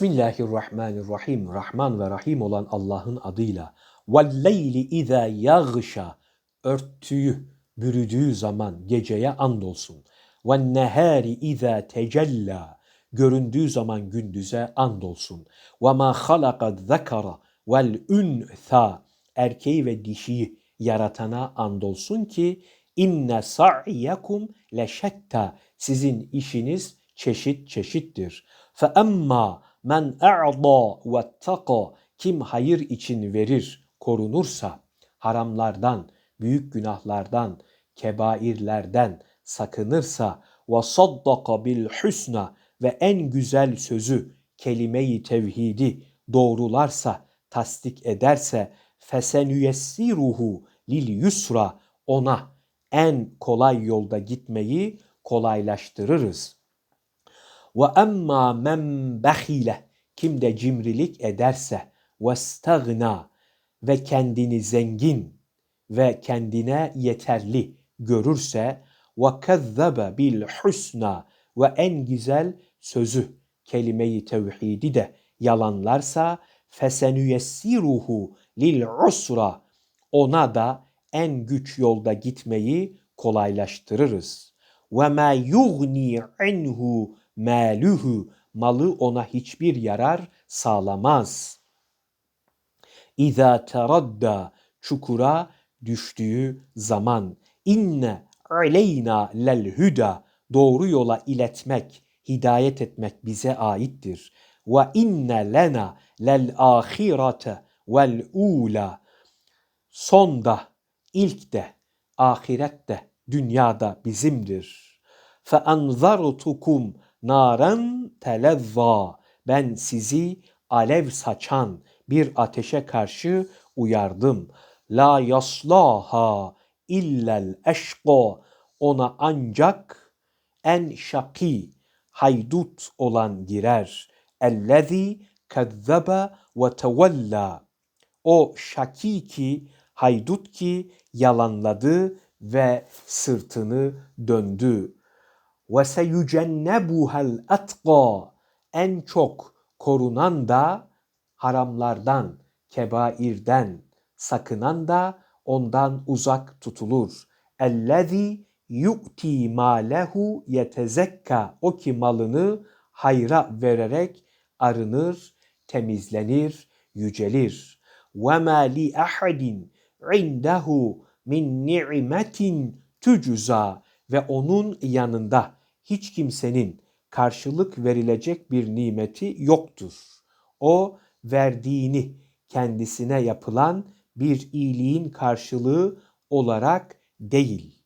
Bismillahirrahmanirrahim. Rahman ve Rahim olan Allah'ın adıyla. Velleyli izâ yağşa. Örttüğü, bürüdüğü zaman geceye andolsun. Ve nehâri izâ. Göründüğü zaman gündüze andolsun. Ve ma halaka zekara. Erkeği ve dişiyi yaratana andolsun ki inne sa'yakum leşetta. Sizin işiniz çeşit çeşittir. Fe men a'da vettaka kim hayır için verir, korunursa haramlardan, büyük günahlardan, kebairlerden sakınırsa ve saddaka bil husna ve en güzel sözü kelime-i tevhidi doğrularsa, tasdik ederse fesenüyessiruhu lil yusra ona en kolay yolda gitmeyi kolaylaştırırız. Ve emma men behile kim de cimrilik ederse ve stagna ve kendini zengin ve kendine yeterli görürse ve kezzebe bil husna. Ve en güzel sözü kelimeyi tevhidi de yalanlarsa fesenüyessiruhu lil usra. Ona da en güç yolda gitmeyi kolaylaştırırız. Ve ma yugni anhu maluhu malı ona hiçbir yarar sağlamaz. İza teradda çukura düştüğü zaman inne aleyna lel huda doğru yola iletmek, hidayet etmek bize aittir. Ve inne lena lel ahirete vel ula sonda, ilk de, ahirette, dünyada bizimdir. Fe naran telezza. Ben sizi alev saçan bir ateşe karşı uyardım. La yaslaha illel eşqa. Ona ancak en şaki, haydut olan girer. Ellezî kezzebe ve tevella. O şaki ki, haydut ki yalanladı ve sırtını döndü ve seyucennebuhel etqa en çok korunan da haramlardan, kebairden sakınan da ondan uzak tutulur. Ellezî yu'ti mâlehu yetezekka o ki malını hayra vererek arınır, temizlenir, yücelir. Ve mâ li ahadin indehu min ni'metin tücüza ve onun yanında hiç kimsenin karşılık verilecek bir nimeti yoktur. O verdiğini kendisine yapılan bir iyiliğin karşılığı olarak değil.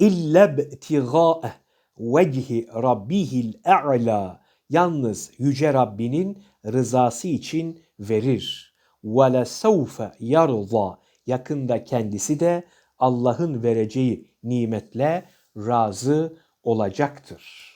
İllebtigâ'e vecihi rabbihil e'lâ yalnız yüce Rabbinin rızası için verir. Ve lesevfe yarza yakında kendisi de Allah'ın vereceği nimetle razı olacaktır.